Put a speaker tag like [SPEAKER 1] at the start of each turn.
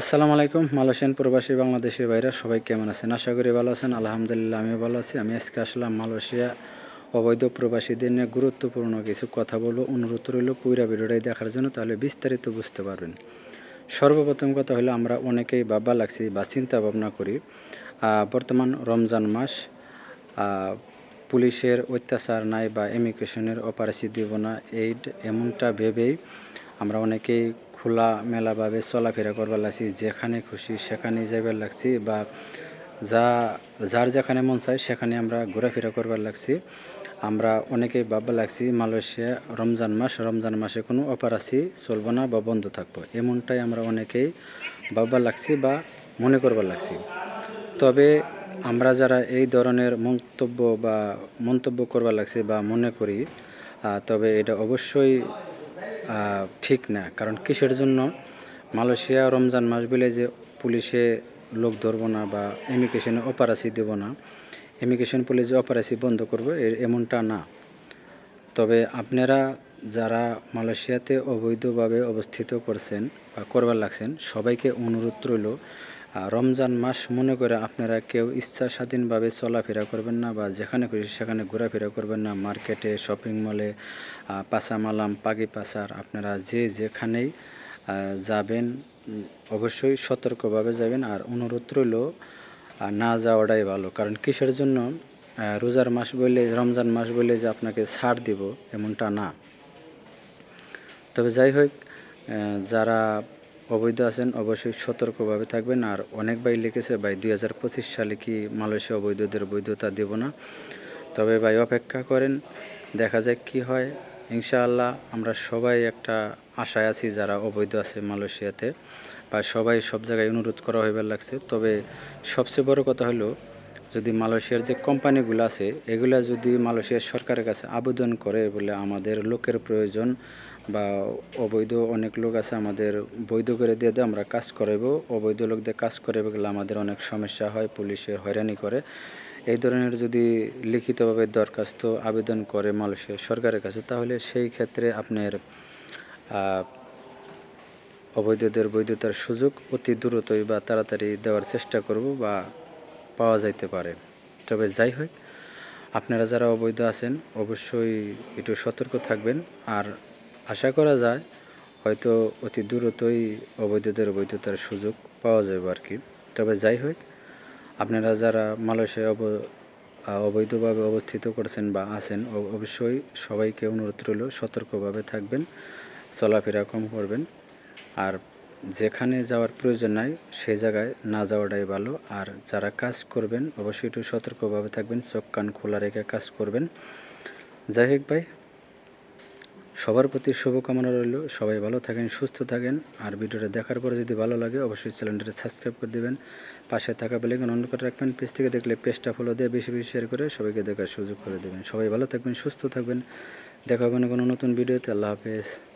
[SPEAKER 1] আসসালামু আলাইকুম, মালয়েশিয়ান প্রবাসী বাংলাদেশের বাইরে সবাই কেমন আছেন? আশা করি ভালো আছেন, আলহামদুলিল্লাহ আমিও ভালো আছি। আমি আজকে আসলাম মালয়েশিয়া অবৈধ প্রবাসীদের নিয়ে গুরুত্বপূর্ণ কিছু কথা বলব। অনুরোধ রইল পুরা ভিডিওটাই দেখার জন্য, তাহলে বিস্তারিত বুঝতে পারবেন। সর্বপ্রথম কথা হলো, আমরা অনেকেই বাবা লাগছি বা চিন্তা ভাবনা করি বর্তমান রমজান মাস পুলিশের অত্যাচার নাই বা ইমিগ্রেশনের অপারেশি দিব না এই এমনটা ভেবেই আমরা অনেকেই খোলা মেলাভাবে চলাফেরা করবার লাগছি, যেখানে খুশি সেখানে যাইবার লাগছি বা যা, যার যেখানে মন চায় সেখানে আমরা ঘোরাফেরা করবার লাগছি। আমরা অনেকেই ভাববা লাগছি, মালয়েশিয়া রমজান মাস, রমজান মাসে কোনো অপারাসি চলবো না বা বন্ধ থাকব, এমনটাই আমরা অনেকেই ভাববার লাগছি বা মনে করবার লাগছি। তবে আমরা যারা এই ধরনের মন্তব্য বা মন্তব্য করবার লাগছে বা মনে করি তবে এটা অবশ্যই ঠিক না। কারণ কিসের জন্য? মালয়েশিয়া রমজান মাস বলে যে পুলিশে লোক ধরবো না বা ইমিগ্রেশনে অপারাসি দেব না ইমিগ্রেশন পুলিশ অপারাসি বন্ধ করব এমনটা না। তবে আপনারা যারা মালয়েশিয়াতে অবৈধভাবে অবস্থিত করছেন বা করবার লাগছেন, সবাইকে অনুরোধ রইল রমজান মাস মনে করে আপনারা কেউ ইচ্ছা স্বাধীনভাবে চলাফেরা করবেন না বা যেখানে খুশি সেখানে ঘোরাফেরা করবেন না। মার্কেটে শপিং মলে আহ, পাসামালাম পাগি পাসার আপনারা যে যেখানেই যাবেন অবশ্যই সতর্কভাবে যাবেন। আর অনুরোধ রইল না যাওয়াটাই ভালো। কারণ কিসের জন্য? রোজার মাস বলে রমজান মাস বলে যে আপনাকে ছাড় দিব এমনটা না। তবে যাই হোক যারা অবৈধ আছেন, অবশ্যই সতর্কভাবে থাকবেন। আর অনেক ভাই লিখেছে, ভাই, দুই হাজার পঁচিশ সালে কি মালয়েশিয়া অবৈধদের বৈধতা দেব না? তবে ভাই, অপেক্ষা করেন, দেখা যাক কি হয়। ইনশাআল্লাহ আমরা সবাই একটা আশায় আছি যারা অবৈধ আছে মালয়েশিয়াতে, বা সবাই সব জায়গায় অনুরোধ করা হইবার লাগছে। তবে সবচেয়ে বড় কথা হলো যদি মালয়েশিয়ার যে কোম্পানিগুলো আছে, এগুলা যদি মালয়েশিয়ার সরকারের কাছে আবেদন করে বলে আমাদের লোকের প্রয়োজন বা অবৈধ অনেক লোক আছে আমাদের বৈধ করে দিয়ে দেয় আমরা কাজ করাইব, অবৈধ লোক দিয়ে কাজ করাইব গেলে আমাদের অনেক সমস্যা হয় পুলিশের হয়রানি করে। এই ধরনের যদি লিখিতভাবে দরখাস্ত আবেদন করে মালয়েশিয়ার সরকারের কাছে, তাহলে সেই ক্ষেত্রে আপনার অবৈধদের বৈধতার সুযোগ অতি দ্রুতই বা তাড়াতাড়ি দেওয়ার চেষ্টা করব বা পাওয়া যাইতে পারে। তবে যাই হোক, আপনারা যারা অবৈধ আছেন, অবশ্যই একটু সতর্ক থাকবেন। আর আশা করা যায়, হয়তো অতি দ্রুতই অবৈধদের অবৈধতার সুযোগ পাওয়া যাবে আর কি তবে যাই হোক, আপনারা যারা মালয়েশিয়ায় অব অবৈধভাবে অবস্থিত করেছেন বা আছেন অবশ্যই সবাইকে অনুরোধ রইল, সতর্কভাবে থাকবেন, চলাফেরা কম করবেন। আর যেখানে যাওয়ার প্রয়োজন নাই, সে জায়গায় না যাওয়াটাই ভালো। আর যারা কাজ করবেন, অবশ্যই একটু সতর্কভাবে থাকবেন, চোখ কান খোলা রেখে কাজ করবেন। যাই হোক ভাই, সবার প্রতি শুভকামনা রইল। সবাই ভালো থাকেন, সুস্থ থাকেন। আর ভিডিওটা দেখার পরে যদি ভালো লাগে, অবশ্যই চ্যানেলটা সাবস্ক্রাইব করে দেবেন। পাশে থাকা বেলেগন অন করে রাখবেন। পেজ থেকে দেখলে পেজটা ফলো দিয়ে বেশি বেশি শেয়ার করে সবাইকে দেখার সুযোগ করে দেবেন। সবাই ভালো থাকবেন, সুস্থ থাকবেন। দেখা হবে না কোনো নতুন ভিডিওতে। আল্লাহ হাফেজ।